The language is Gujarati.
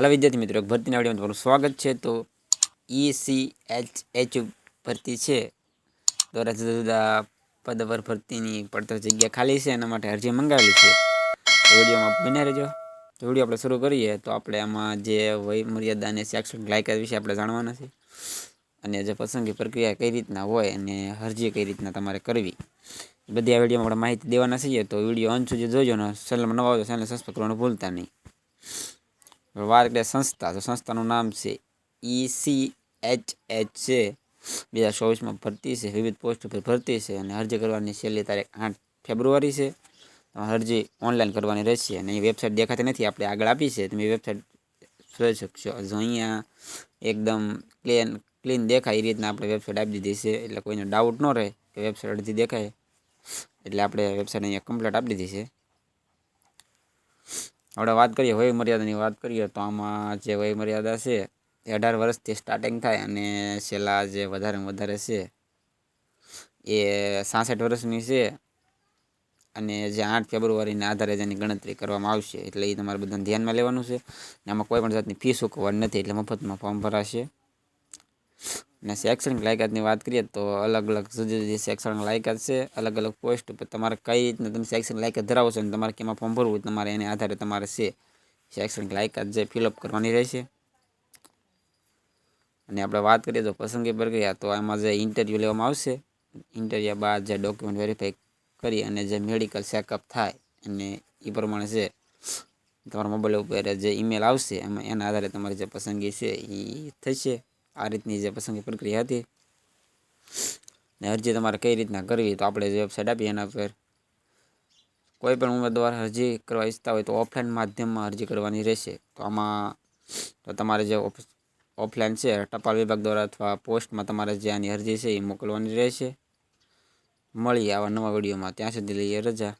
હાલો વિદ્યાર્થી મિત્રો ભરતીના વિડીયોમાં તમારું સ્વાગત છે. તો ઈ સી એચ એચ ભરતી છે. દ્વારા જુદા જુદા પદ પર ભરતીની પડતર જગ્યા ખાલી છે, એના માટે અરજી મંગાવેલી છે. વિડીયોમાં બન્યા રહેજો. તો વીડિયો આપણે શરૂ કરીએ, તો આપણે આમાં જે વય મર્યાદા અને શૈક્ષણિક લાયકાત વિશે આપણે જાણવાના છે અને જે પસંદગી પ્રક્રિયા કઈ રીતના હોય અને અરજી કઈ રીતના તમારે કરવી બધી આ વિડીયોમાં આપણે માહિતી દેવાના છીએ. તો વીડિયો અંત સુધી જોજો ને ચેનલમાં નવા આવજો ચેનલ સબસ્ક્રાઈબ કરવાનું ભૂલતા નહીં. વાર એટલે સંસ્થા તો સંસ્થાનું નામ છે ઈ સી એચ એચ છે. બે હજાર ચોવીસમાં ભરતી છે. વિવિધ પોસ્ટ પર ભરતી છે અને અરજી કરવાની છેલ્લી તારીખ આઠ ફેબ્રુઆરી છે. અરજી ઓનલાઈન કરવાની રહેશે અને એ વેબસાઇટ દેખાતી નથી. આપણે આગળ આપી છે. તમે વેબસાઇટ જોઈ શકશો. જો અહીંયા એકદમ ક્લીન ક્લીન દેખાય એ રીતના આપણે વેબસાઇટ આપી દીધી છે. એટલે કોઈને ડાઉટ ન રહે કે વેબસાઇટ અડધી દેખાય. એટલે આપણે વેબસાઇટ અહીંયા કમ્પ્લીટ આપી દીધી છે. આપણે વાત કરીએ વય મર્યાદાની વાત કરીએ તો આમાં જે વય મર્યાદા છે એ અઢાર વર્ષથી સ્ટાર્ટિંગ થાય અને છેલ્લા જે વધારે વધારે છે એ સાસઠ વર્ષની છે અને જે આઠ ફેબ્રુઆરીના આધારે જેની ગણતરી કરવામાં આવશે. એટલે એ તમારે બધાને ધ્યાનમાં લેવાનું છે. અને આમાં કોઈ પણ જાતની ફી ચૂકવવાની નથી, એટલે મફતમાં ફોર્મ ભરાશે. અને શૈક્ષણિક લાયકાતની વાત કરીએ તો અલગ અલગ જુદી જુદી શૈક્ષણિક લાયકાત છે, અલગ અલગ પોસ્ટ પર તમારે કઈ રીતના તમે શૈક્ષણિક લાયકાત ધરાવો છો અને તમારે કેમાં ફોર્મ ભરવું તમારે એને આધારે તમારે છે શૈક્ષણિક લાયકાત જે ફિલઅપ કરવાની રહેશે. અને આપણે વાત કરીએ તો પસંદગી પ્રક્રિયા તો એમાં જે ઇન્ટરવ્યૂ લેવામાં આવશે ઇન્ટરવ્યૂ બાદ જે ડોક્યુમેન્ટ વેરીફાઈ કરી અને જે મેડિકલ ચેકઅપ થાય અને એ પ્રમાણે છે તમારા મોબાઈલ ઉપર જે ઈમેલ આવશે, એમાં એના આધારે તમારી જે પસંદગી છે એ થશે. આ રીતની જે પસંદગી પ્રક્રિયા હતી. ને અરજી તમારે કઈ રીતના કરવી તો આપણે જે વેબસાઇટ આપી એના પર. કોઈ પણ ઉમેદવાર અરજી કરવા ઈચ્છતા હોય તો ઓફલાઈન માધ્યમમાં અરજી કરવાની રહેશે. તો આમાં તો તમારે જે ઓફલાઈન છે, ટપાલ વિભાગ દ્વારા અથવા પોસ્ટમાં તમારે જે આની અરજી છે એ મોકલવાની રહેશે. મળીએ આવા નવા વિડીયોમાં. ત્યાં સુધી લઈએ રજા.